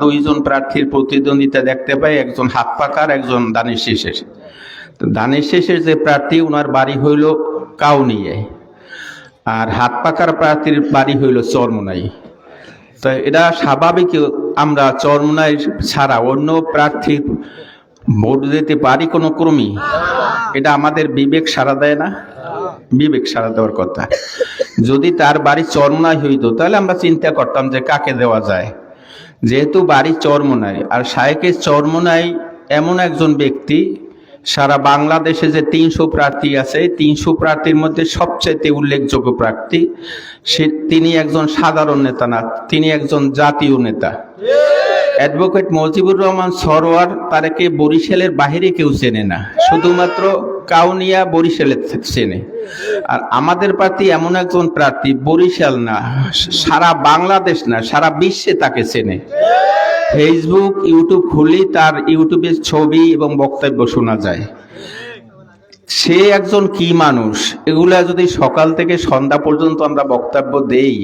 দুইজন প্রার্থীর প্রতিদ্বন্দ্বিতা দেখতে পাই, একজন হাত পাকার, একজন দানের শেষের। দানের শেষের যে প্রার্থী ওনার বাড়ি হইল কাউনিয়ে। আর হাত পাকার প্রার্থীর বাড়ি হইল চরমোনাই। তো এটা স্বাভাবিক, আমরা চরমোনাই ছাড়া অন্য প্রার্থীর ভোট দিতে পারি কোনো ক্রমই এটা আমাদের বিবেক সাড়া দেয় না। বিবেক সাড়া দেওয়ার কথা। যদি তার বাড়ি চরমোনাই হইতো, তাহলে আমরা চিন্তা করতাম যে কাকে দেওয়া যায়। যেহেতু বাড়ি চরমোনাই আর শায়েকের চরমোনাই এমন একজন ব্যক্তি, সারা বাংলাদেশে যে তিনশো প্রার্থী আছে তিনশো প্রার্থীর মধ্যে সবচেয়ে উল্লেখযোগ্য প্রার্থী, সে তিনি একজন সাধারণ নেতা না, তিনি একজন জাতীয় নেতা। অ্যাডভোকেট মজিবুর রহমান সরোয়ার তারাকে বরিশালের বাহিরে কেউ চেনে না। শুধুমাত্র কাউনিয়া বরিশালের চেনে। আর আমাদের প্রার্থী এমন একজন প্রার্থী, বরিশাল না, সারা বাংলাদেশ না, সারা বিশ্বে তাকে চেনে। ফেসবুক ইউটিউব খুলি তার ইউটিউবের ছবি এবং বক্তব্য শোনা যায়। সে একজন কি মানুষ? এগুলা যদি সকাল থেকে সন্ধ্যা পর্যন্ত আমরা বক্তব্য দেই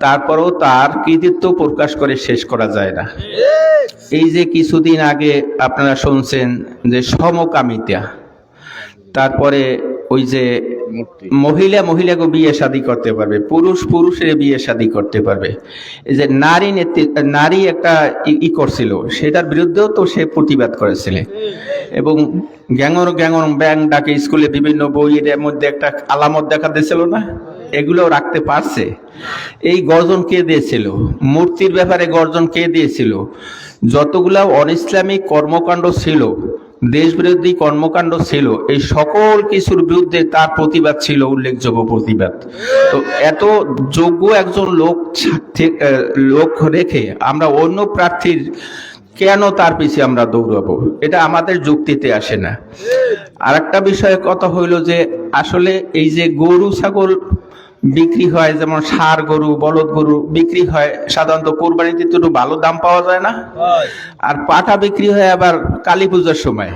তারপরেও তার কৃতিত্ব প্রকাশ করে শেষ করা যায় না। এই যে কিছুদিন আগে আপনারা শুনছেন যে সমকামিতা, তারপরে ওই যে মহিলা, মহিলাকে বিয়ে শাদী করতে পারবে, পুরুষ, পুরুষের বিয়ে শাদী করতে পারবে। এই যে নারী নারী একটা ই- ই করছিল, সেটার বিরুদ্ধেও তো সে প্রতিবাদ করেছিল। এবং গ্যাঙর গ্যাঙর ব্যাং ডাকে স্কুলে বিভিন্ন বইয়ের মধ্যে একটা আলামত দেখা দিয়েছিল না? এগুলো রাখতে পারছে। এই গর্জন কে দিয়েছিল? মূর্তির ব্যাপারে গর্জন কে দিয়েছিল? যতগুলা অন ইসলামিক কর্মকাণ্ড ছিল, দেশবিরোধী কর্মকাণ্ড ছিল, এই সকল কিছুর বিরুদ্ধে তার প্রতিবাদ ছিল, উল্লেখযোগ্য প্রতিবাদ। তো এত যোগ্য একজন লোক লোক রেখে আমরা অন্য প্রার্থীর কেন তার পিছিয়ে আমরা দৌড়াবো? এটা আমাদের যুক্তিতে আসে না। আর একটা বিষয়ে কথা হইল যে, আসলে এই যে গরু, ছাগল বিক্রি হয় যেমন সার গরু বলদ গরু বিক্রি হয় সাধারণত কোরবানিতে তো একটু ভালো দাম পাওয়া যায় না। আর পাটা বিক্রি হয় আবার কালী পূজার সময়।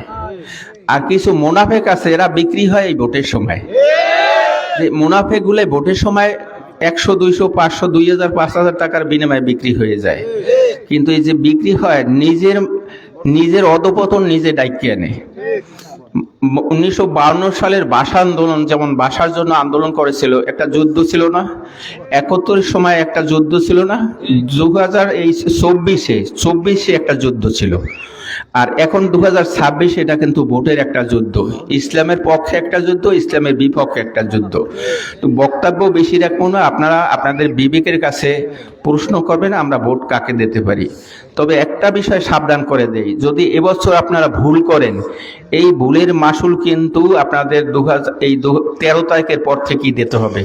আর কিছু মোনাফেক আছে এরা বিক্রি হয় এই ভোটের সময়। যে মুনাফেকগুলো ভোটের সময় একশো দুইশো পাঁচশো দুই হাজার পাঁচ হাজার টাকার বিনিময়ে বিক্রি হয়ে যায়। কিন্তু এই যে বিক্রি হয় নিজের নিজের অধপতন নিজে ডাইকে আনে। উনিশশো সালের ভাষা আন্দোলন যেমন ভাষার জন্য আন্দোলন করেছিল, একটা যুদ্ধ ছিল না একাত্তরের সময় একটা যুদ্ধ ছিল না দু হাজার এই চব্বিশে চব্বিশে একটা যুদ্ধ ছিল। আর এখন দু এটা কিন্তু ভোটের একটা যুদ্ধ। ইসলামের পক্ষে একটা যুদ্ধ, ইসলামের বিপক্ষে একটা যুদ্ধ। তো বক্তব্য বেশি রাখব না, আপনারা আপনাদের বিবেকের কাছে প্রশ্ন করবেন, আমরা ভোট কাকে দিতে পারি। তবে একটা বিষয় সাবধান করে দেই, যদি এবছর আপনারা ভুল করেন, এই ভুলের মাসুল কিন্তু আপনাদের দু হাজার এই তেরো তারিখের পর থেকেই দিতে হবে।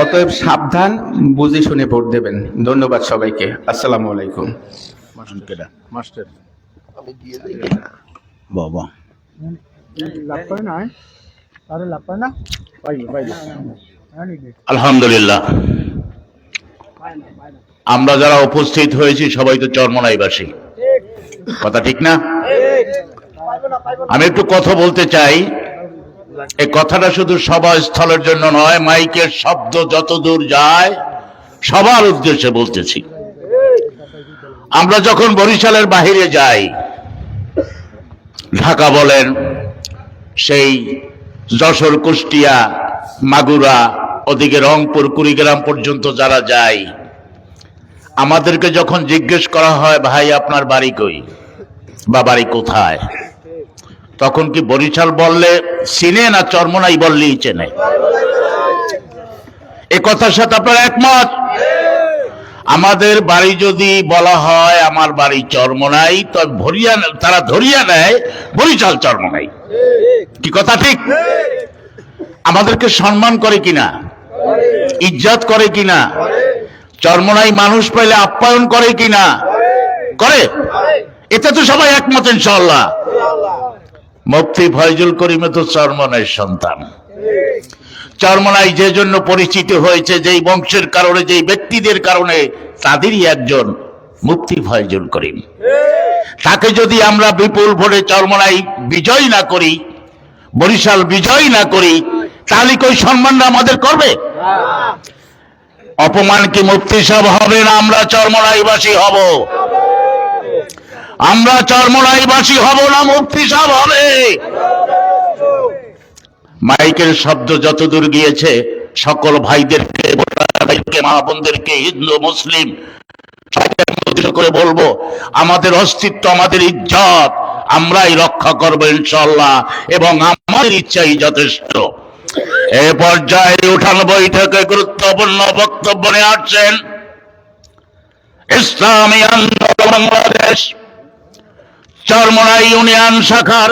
অতএব সাবধান, বুঝে শুনে ভোট দেবেন। ধন্যবাদ সবাইকে। আসসালামু আলাইকুম। মাস্টার। বাবা। লাভ করে না তাহলে লাভ করে না। পাইবে পাইবে হ্যাঁ আলহামদুলিল্লাহ। আমরা যারা উপস্থিত হয়েছি সবাই তো চরমনাইবাসী। কথা ঠিক না? আমি একটু কথা বলতে চাই। এই কথাটা শুধু সভা স্থলের জন্য নয় মাইকের শব্দ যত দূর যায় সবার উদ্দেশ্যে বলতেছি। আমরা যখন বরিশালের বাহিরে যাই ঢাকা বলেন, সেই যশোর, কুষ্টিয়া, মাগুরা, ওদিকে রংপুর, কুড়িগ্রাম পর্যন্ত যারা যায়, আমাদেরকে যখন জিজ্ঞেস করা হয়, ভাই, আপনার বাড়ি কই বা বাড়ি কোথায়? তখন কি বরিশাল বললে, চিনে না চর্মনাই বললেই চেনে? এ কথার সাথে আপনার একমত। আমাদের বাড়ি যদি বলা হয় আমার বাড়ি চর্মনাই তো ভরিয়া তারা ধরিয়া নেয়, বরিশাল চর্মনাই কি কথা ঠিক? আমাদেরকে সম্মান করে কিনা? ইজ্জত করে কিনা? চর্মনাই মানুষ পাইলে আপ্যায়ন করে কিনা? করে? এতে তো সবাই একমত ইনশাল্লাহ মুফতি ফয়জুল করিমে তো চর্মনাই সন্তান। চর্মনাই যে জন্য পরিচিত হয়েছে, যেই বংশের কারণে, যেই ব্যক্তিদের কারণে, তাদেরই একজন মুক্তি ফয়জুল করিম। তাকে যদি আমরা বিপুল ভোটে চর্মনাই বিজয় না করি, বরিশাল বিজয় না করি, তাহলে কই সম্মানটা আমাদের করবে? অপমান কি মুফতি সাহেব হবে না আমরা চর্মনাইবাসী হব? আমরা চরমনাইবাসী হব না মুক্তি সাহেব হবে? মাইকের শব্দ যতদূর গিয়েছে, সকল ভাইদেরকে ভাইদেরকে মা বোনদেরকে, হিন্দু, মুসলিম করে বলব, আমাদের অস্তিত্ব, আমাদের ইজ্জত, আমরাই রক্ষা করব ইনশাল্লাহ এবং আমাদের ইচ্ছাই যথেষ্ট। এ পর্যায়ে উঠান বৈঠকে গুরুত্বপূর্ণ বক্তব্য নিয়ে আসছেন ইসলামী আন্দোলন বাংলাদেশ, চরমনাই ইউনিয়ন শাখার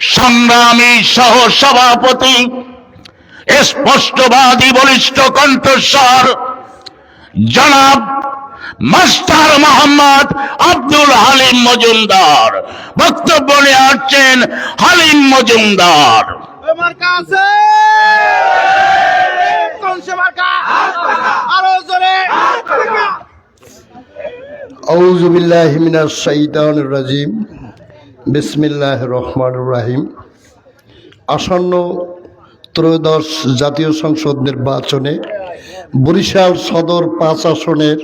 সংগ্রামী সহ সভাপতি স্পষ্টবাদী বলিষ্ঠ কণ্ঠস্বর জনাব মাস্টার মোহাম্মদ আব্দুল হালিম মজুমদার। বক্তব্য নিয়ে আসছেন হালিম মজুমদার। মার্কা আছে? কোন সে মার্কা? বিসমিল্লাহ রহমান রাহিম আসন্ন ত্রয়োদশ জাতীয় সংসদ নির্বাচনে বরিশাল সদর পাঁচ আসনের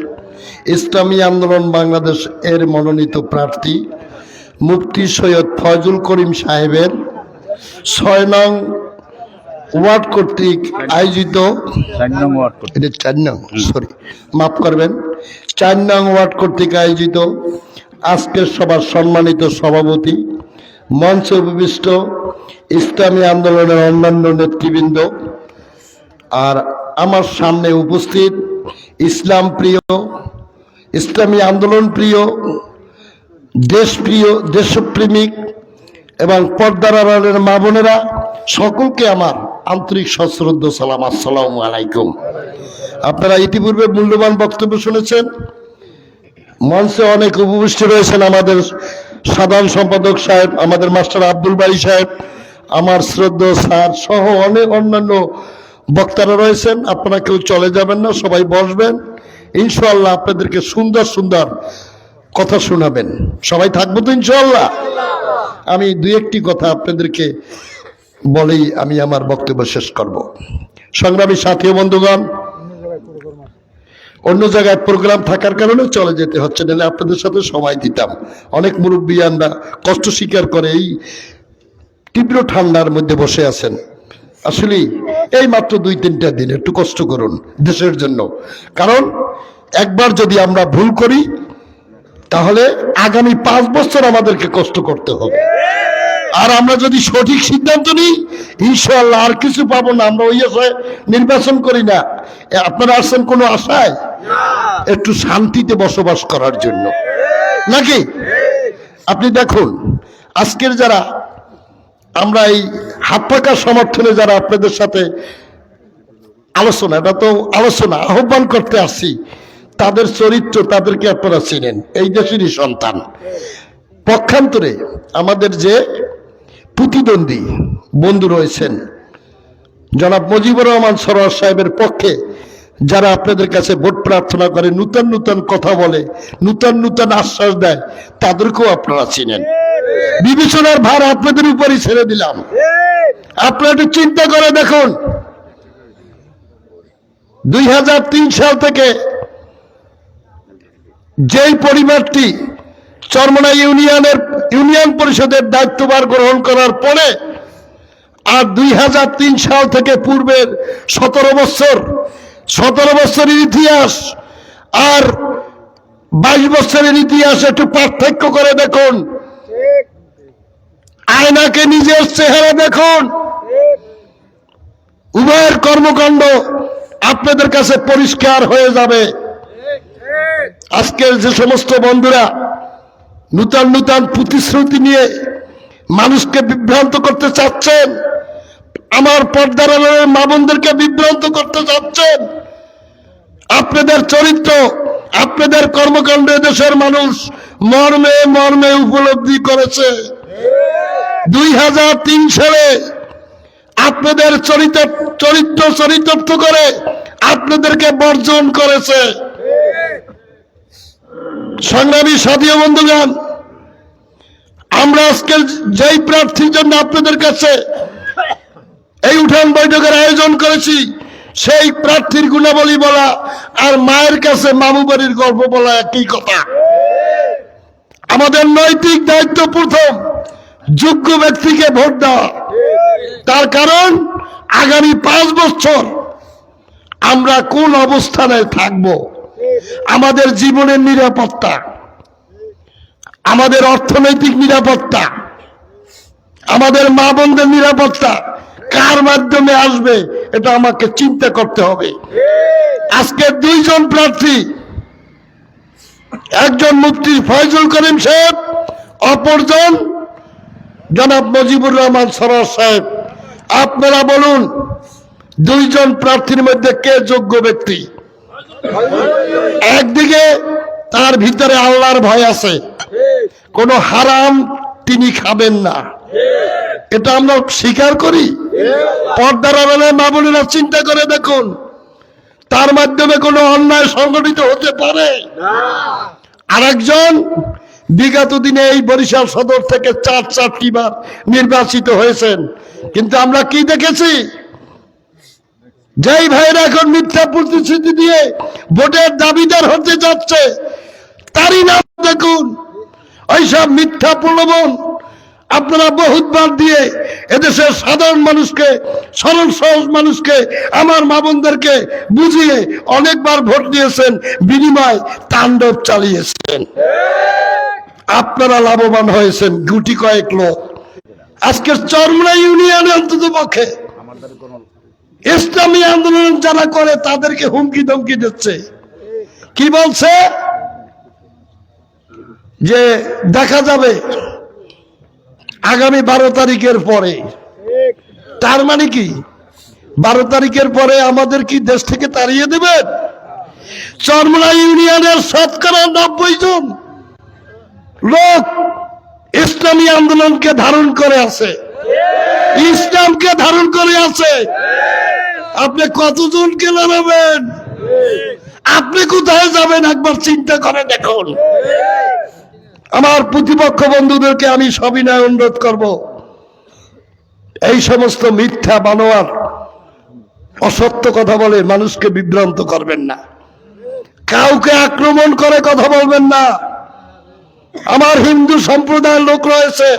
ইসলামী আন্দোলন বাংলাদেশ এর মনোনীত প্রার্থী মুফতি সৈয়দ ফয়জুল করিম সাহেবের ছয় নং ওয়ার্ড কর্তৃক আয়োজিত এটা চার নং সরি মাফ করবেন। চার নং ওয়ার্ড কর্তৃক আয়োজিত আজকের সভার সম্মানিত সভাপতি, মঞ্চে উপবিষ্ট ইসলামী আন্দোলনের অন্যান্য নেতৃবৃন্দ আর আমার সামনে উপস্থিত ইসলাম প্রিয়, ইসলামী আন্দোলন প্রিয়, দেশপ্রিয়, দেশপ্রেমিক এবং পর্দার আড়ালের মা বোনেরা, সকলকে আমার আন্তরিক সশ্রদ্ধ সালাম। আসসালামু আলাইকুম। আপনারা ইতিপূর্বে মূল্যবান বক্তব্য শুনেছেন। মঞ্চে অনেক উপবিষ্ট রয়েছেন আমাদের সাধারণ সম্পাদক সাহেব, আমাদের মাস্টার আব্দুল বাড়ি সাহেব, আমার শ্রদ্ধ স্যার সহ অনেক অন্যান্য বক্তারা রয়েছেন। আপনারা কেউ চলে যাবেন না, সবাই বসবেন। ইনশাল্লাহ আপনাদেরকে সুন্দর সুন্দর কথা শোনাবেন। সবাই থাকব তো ইনশাল্লাহ আমি দু একটি কথা আপনাদেরকে বলেই আমি আমার বক্তব্য শেষ করব। সংগ্রামী সাথী বন্ধুগণ অন্য জায়গায় প্রোগ্রাম থাকার কারণে চলে যেতে হচ্ছে, নাহলে আপনাদের সাথে সময় দিতাম। অনেক মুরব্বিয়ানরা কষ্ট স্বীকার করে, এই তীব্র ঠান্ডার মধ্যে বসে আছেন। আসলে এই মাত্র দুই তিনটা দিন, একটু কষ্ট করুন দেশের জন্য। কারণ একবার যদি আমরা ভুল করি, তাহলে আগামী পাঁচ বছর আমাদেরকে কষ্ট করতে হবে। আর আমরা যদি সঠিক সিদ্ধান্ত নিই ইনশাল্লাহ আর কিছু পাবো না, আমরা ওই আশায় নির্বাচন করি না। আপনারা আসছেন কোনো আশায়? একটু শান্তিতে বসবাস করার জন্য। নাকি? আপনি দেখুন, আজকের যারা, আমরা এই হাত পাকা সমর্থনে যারা আপনাদের সাথে আলোচনা, এটা তো আলোচনা, আহ্বান করতে আসছি, তাদের চরিত্র তাদেরকে আপনারা চিনেন, এই দেশেরই সন্তান। পক্ষান্তরে আমাদের যে প্রতিদ্বন্দ্বী বন্ধু রয়েছেন, জনাব মুজিবুর রহমান সরোয়ার সাহেবের পক্ষে যারা আপনাদের কাছে ভোট প্রার্থনা করে, নূতন নূতন কথা বলে, নূতন নূতন আশ্বাস দেয়, তাদেরকেও আপনারা চিনেন। বিবেচনার ভার আপনাদের উপরই ছেড়ে দিলাম। আপনারা একটু চিন্তা করে দেখুন। দুই সাল থেকে যেই পরিবারটি চরমনা ইউনিয়নের, ইউনিয়ন পরিষদের দায়িত্বভার গ্রহণ করার পরে আর দুই হাজার তিন সাল থেকে পূর্বের সতেরো বছর সতেরো বছরের ইতিহাস আর বাইশ বছরের ইতিহাস একটু পার্থক্য করে দেখুন। আয়নাকে নিজের চেহারা দেখুন। উভয়ের কর্মকাণ্ড আপনাদের কাছে পরিষ্কার হয়ে যাবে। আজকের যে সমস্ত বন্ধুরা নূতন নূতন প্রতিশ্রুতি নিয়ে মানুষকে বিভ্রান্ত করতে চাচ্ছেন আমার পর্দার মা বোনদেরকে বিভ্রান্ত করতে চাচ্ছেন আপনাদের চরিত্র, আপনাদের কর্মকাণ্ড দেশের মানুষ মর্মে মর্মে উপলব্ধি করেছে। দুই হাজার তিন সালে আপনাদের চরিত্র চরিত্র চরিতার্থ করে আপনাদেরকে বর্জন করেছে। সংগ্রামী সাথীয় বন্ধুগণ, আমরা আজকে যেই প্রার্থীর জন্য আপনাদের কাছে এই উঠান বৈঠকের আয়োজন করেছি, সেই প্রার্থীর গুণাবলী বলা আর মায়ের কাছে মামু বাড়ির গল্প বলা একই কথা। আমাদের নৈতিক দায়িত্ব প্রথম, যোগ্য ব্যক্তিকে ভোট দেওয়া। তার কারণ, আগামী পাঁচ বছর আমরা কোন অবস্থানে থাকব? আমাদের জীবনের নিরাপত্তা, আমাদের অর্থনৈতিক নিরাপত্তা, আমাদের মা বোনদের নিরাপত্তা কার মাধ্যমে আসবে, এটা আমাকে চিন্তা করতে হবে। আজকে দুইজন প্রার্থী, একজন মুফতি ফয়জুল করিম সাহেব, অপরজন জনাব মুজিবুর রহমান সরার সাহেব। আপনারা বলুন, দুইজন প্রার্থীর মধ্যে কে যোগ্য ব্যক্তি? একদিকে তার ভিতরে আল্লাহর ভয় আছে। কোনো হারাম তিনি খাবেন না। এটা আমরা স্বীকার করি। পর্দার আড়ালে মা বোনেরা চিন্তা করে দেখুন, তার মাধ্যমে কোনো অন্যায় সংগঠিত হতে পারে। আরেকজন বিগত দিনে এই বরিশাল সদর থেকে চার চারটি বার নির্বাচিত হয়েছেন। কিন্তু আমরা কি দেখেছি? যেই ভাইরা এখন মিথ্যা প্রতিশ্রুতি দিয়ে ভোটের দাবিদার হতে যাচ্ছে, তারই নাম দেখুন, ওইসব মিথ্যা প্রলোভন আপনারা বহুতবার দিয়ে এদেশের সাধারণ মানুষকে, সরল সহজ মানুষকে, আমার মা বোনদেরকে বুঝিয়ে অনেকবার ভোট দিয়েছেন, বিনিময় তাণ্ডব চালিয়েছেন। আপনারা লাভবান হয়েছেন, গুটি কয়েক লোক। আজকে চরমনা ইউনিয়নে অন্তত পক্ষে ইসলামী আন্দোলন যারা করে, তাদেরকে হুমকি ধমকি দিচ্ছে। কি বলছে? যে দেখা যাবে আগামী বারো তারিখের পরে। তার মানে কি? বারো তারিখের পরে আমাদের কি দেশ থেকে তাড়িয়ে দেবেন? চরমলা ইউনিয়নের শতকরা নব্বই জন লোক ইসলামী আন্দোলনকে ধারণ করে আছে। ইসলামকে ধারণ করে আছে। আপনি কতজনকে লড়াবেন আপনি কোথায় যাবেন একবার চিন্তা করে দেখুন। আমার প্রতিপক্ষ বন্ধুদেরকে আমি সবিনয় অনুরোধ করব। এই সমস্ত মিথ্যা বানোয়ার, অসত্য কথা বলে মানুষকে বিভ্রান্ত করবেন না। কাউকে আক্রমণ করে কথা বলবেন না। আমার হিন্দু সম্প্রদায়ের লোক রয়েছে।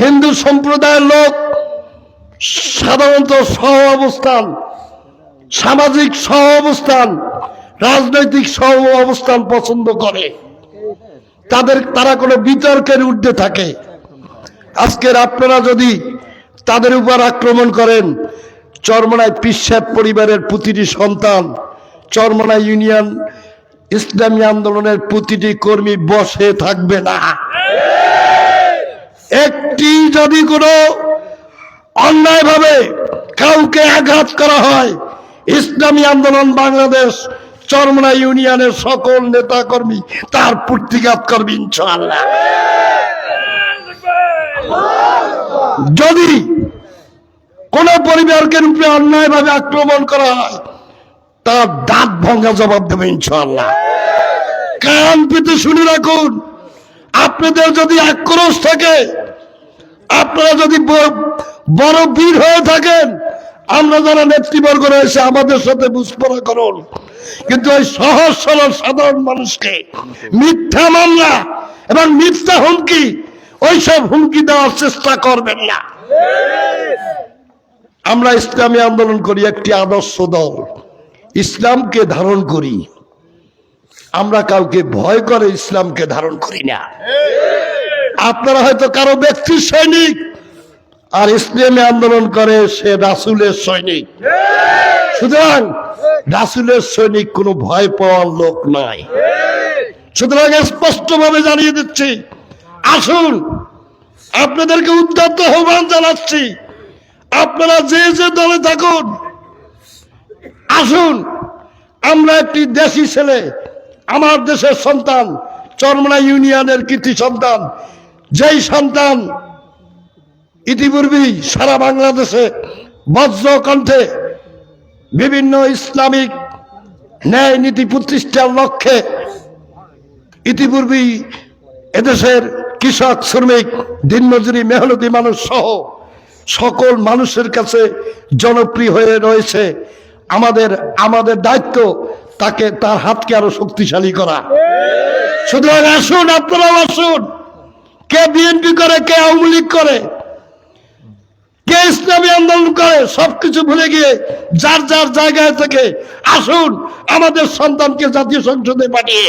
হিন্দু সম্প্রদায়ের লোক সাধারণত সহ অবস্থান, সামাজিক সহ অবস্থান, রাজনৈতিক সহ অবস্থান পছন্দ করে। তাদের, তারা কোনো বিতর্কের ঊর্ধ্বে থাকে। আজকের আপনারা যদি তাদের উপর আক্রমণ করেন, চরমনায় পিসাব পরিবারের প্রতিটি সন্তান চরমনা ইউনিয়ন, ইসলামী আন্দোলনের প্রতিটি কর্মী বসে থাকবে না। একটি যদি কোনো অন্যায়ভাবে কাউকে আঘাত করা হয়, ইসলামী আন্দোলন বাংলাদেশ চরমনা ইউনিয়নের সকল নেতা কর্মী তার প্রতিঘাত করবে ইনশাআল্লাহ। যদি কোন পরিবারকে রূপে অন্যায়ভাবে আক্রমণ করা হয়, তার দাঁত ভঙ্গা জবাব দেবে ইনশাআল্লাহ। কান পেতে শুনে রাখুন, আপনাদের যদি আক্রোশ থাকে, আপনারা যদি বড় বীর হয়ে থাকেন আমরা যারা নেতৃবর্গ রয়েছে, আমাদের সাথে বুঝপড়া করুন কিন্তু ওই সহজ, সরল, সাধারণ মানুষকে মিথ্যা মামলা এবং মিথ্যা হুমকি, ওইসব হুমকি দেওয়ার চেষ্টা করবেন না। আমরা ইসলামী আন্দোলন করি, একটি আদর্শ দল। ইসলামকে ধারণ করি। আমরা কাউকে ভয় করে ইসলামকে ধারণ করি না। আপনারা হয়তো কারও ব্যক্তির সৈনিক আর ইসলামী আন্দোলন করে সে রাসুলের সৈনিক। সুতরাং রাসুলের সৈনিক কোনো ভয় পাওয়ার লোক নাই। সুতরাং স্পষ্টভাবে জানিয়ে দিচ্ছি, আসুন, আপনাদেরকে উদ্যত আহ্বান জানাচ্ছি, আপনারা যে যে দলে থাকুন, আসুন, আমরা একটি দেশি ছেলে, আমার দেশের সন্তান, চরমনা ইউনিয়নের কৃতি সন্তান, যেই সন্তান ইতিপূর্বেই সারা বাংলাদেশে বজ্র কণ্ঠে বিভিন্ন ইসলামিক ন্যায় নীতি প্রতিষ্ঠার লক্ষ্যে ইতিপূর্বেই এদেশের কৃষক, শ্রমিক, দিনমজুরি, মেহনতি মানুষ সহ সকল মানুষের কাছে জনপ্রিয় হয়ে রয়েছে। আমাদের আমাদের দায়িত্ব তাকে, তার হাতকে আরও শক্তিশালী করা। সুতরাং আসুন, আপনারাও আসুন। কে বিএনপি করে, কে আওয়ামী লীগ করে ইসলামী আন্দোলন করে সবকিছু ভুলে গিয়ে যার যার জায়গায় থেকে আসুন, আমাদের সন্তানকে জাতীয় সংসদে পাঠিয়ে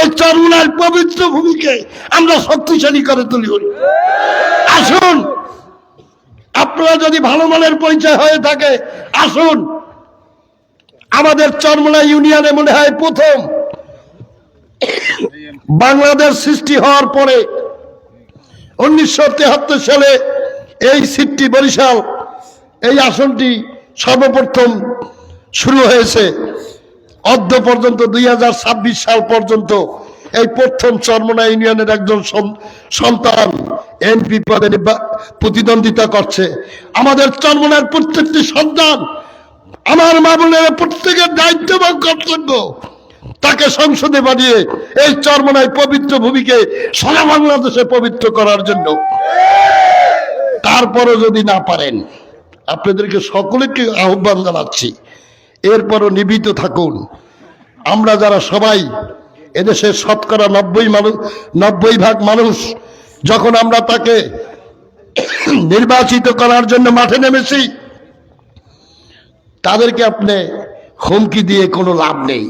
এই চরমুনার পবিত্র ভূমিকে আমরা শক্তিশালী করে তুলি। আসুন। আপনারা যদি ভালো মানের পরিচয় হয়ে থাকে, আসুন। আমাদের চরমুনা ইউনিয়নে মনে হয় প্রথম বাংলাদেশ সৃষ্টি হওয়ার পরে উনিশশো সালে এই সিটটি বরিশাল, এই আসনটি সর্বপ্রথম শুরু হয়েছে অর্ধ পর্যন্ত দুই হাজার ছাব্বিশ সাল পর্যন্ত। এই প্রথম চরমনা ইউনিয়নের একজন সন্তান এমপি পদে প্রতিদ্বন্দ্বিতা করছে। আমাদের চরমনার প্রত্যেকটি সন্তান আমার মা বোনের প্রত্যেকের দায়িত্ব এবং কর্তব্য। তাকে সংসদে বানিয়ে এই চরমনায় পবিত্র ভূমিকে সারা বাংলাদেশে পবিত্র করার জন্য। তারপরও যদি না পারেন, আপনাদেরকে সকলকে আহ্বান জানাচ্ছি। এরপরও নিবিত থাকুন। আমরা যারা সবাই এদেশের শতকরা নব্বই মানুষ, নব্বই ভাগ মানুষ, যখন আমরা তাকে নির্বাচিত করার জন্য মাঠে নেমেছি, তাদেরকে আপনি হুমকি দিয়ে কোনো লাভ নেই।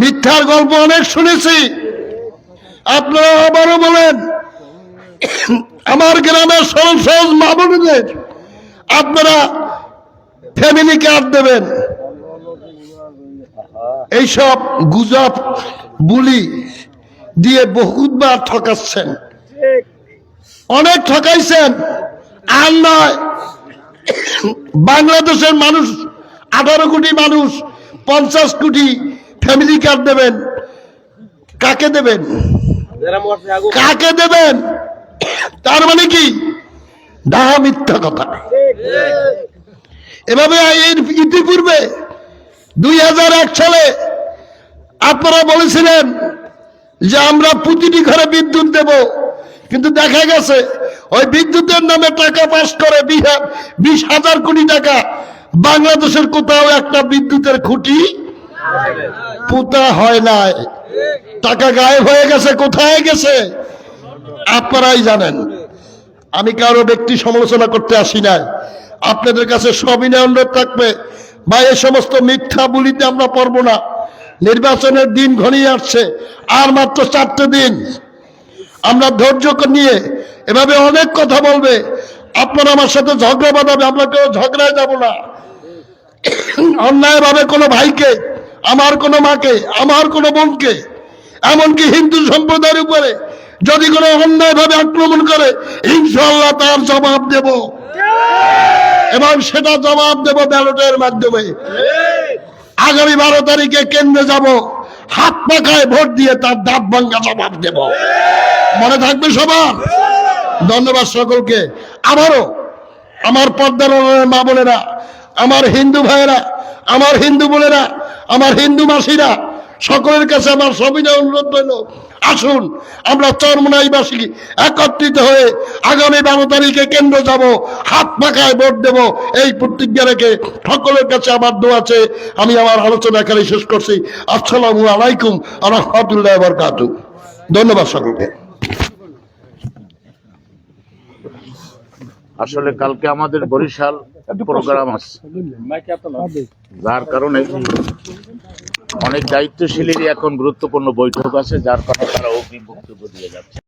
মিথ্যার গল্প অনেক শুনেছি। আপনারা আবারও বলেন আমার গ্রামের সরল সহজ মা বোনদের আপনারা ফ্যামিলি কার্ড দেবেন। এইসব গুজব বুলি দিয়ে বহুতবার ঠকাচ্ছেন। অনেক ঠকাইছেন আর নয় বাংলাদেশের মানুষ আঠারো কোটি মানুষ পঞ্চাশ কোটি ফ্যামিলি কার্ড দেবেন। কাকে দেবেন? কাকে দেবেন? তার মানে কি? ডাহা মিথ্যা কথা। এভাবে এর ইতিপূর্বে দুই সালে আপনারা বলেছিলেন যে আমরা প্রতিটি ঘরে বিদ্যুৎ দেব, কিন্তু দেখা গেছে ওই বিদ্যুতের নামে টাকা পাস করে বিশ হাজার কোটি টাকা বাংলাদেশের কোথাও একটা বিদ্যুতের খুঁটি পোতা হয় নাই। টাকা গায়েব হয়ে গেছে, কোথায় গেছে? আপনারাই জানেন, আমি কারও ব্যক্তি সমালোচনা করতে আসি নাই। আপনাদের কাছে সবিনয় অনুরোধ থাকবে বা এ সমস্ত মিথ্যা বলিতে আমরা পারব না। নির্বাচনের দিন ঘনিয়ে আসছে, আর মাত্র চারটে দিন। আমরা ধৈর্য নিয়ে এভাবে অনেক কথা বলবে। আপনারা আমার সাথে ঝগড়া বাঁধাবে, আমরা কেউ ঝগড়ায় যাব না। অন্যায়ভাবে কোনো ভাইকে, আমার কোনো মাকে, আমার কোনো বোনকে, এমনকি হিন্দু সম্প্রদায়ের উপরে যদি কোনো অন্যায়ভাবে আক্রমণ করে ইনশাল্লাহ তার জবাব দেব। এবং সেটা জবাব দেব ব্যালটের মাধ্যমে। আগামী বারো তারিখে কেন্দ্রে যাব, হাত পাখায় ভোট দিয়ে তার দাঁত ভাঙ্গা জবাব দেব। মনে থাকবে সবার? ধন্যবাদ সকলকে। আবারও আমার পর্দার মা বোনেরা, আমার হিন্দু ভাইয়েরা, আমার হিন্দু বোনেরা, আমার হিন্দু মাসিরা সকলের কাছে আমার সবিনয় অনুরোধ রইল। আসুন, আমরা চরমনাইবাসী একত্রিত হয়ে আগামী বারো তারিখে কেন্দ্র যাব, হাত পাখায় ভোট দেব, এই প্রতিজ্ঞা রেখে সকলের কাছে আমার দোয়া আছে। আমি আমার আলোচনা এখানে শেষ করছি। আসসালামু আলাইকুম, রহমতুল্লাহ বরকাত ধন্যবাদ সকলকে। আসলে কালকে আমাদের বরিশাল প্রোগ্রাম আছে। যার কারণে অনেক দায়িত্বশীলেরই এখন গুরুত্বপূর্ণ বৈঠক আছে যার কারণে তারা অগ্রিম বক্তব্য দিয়ে যাচ্ছে।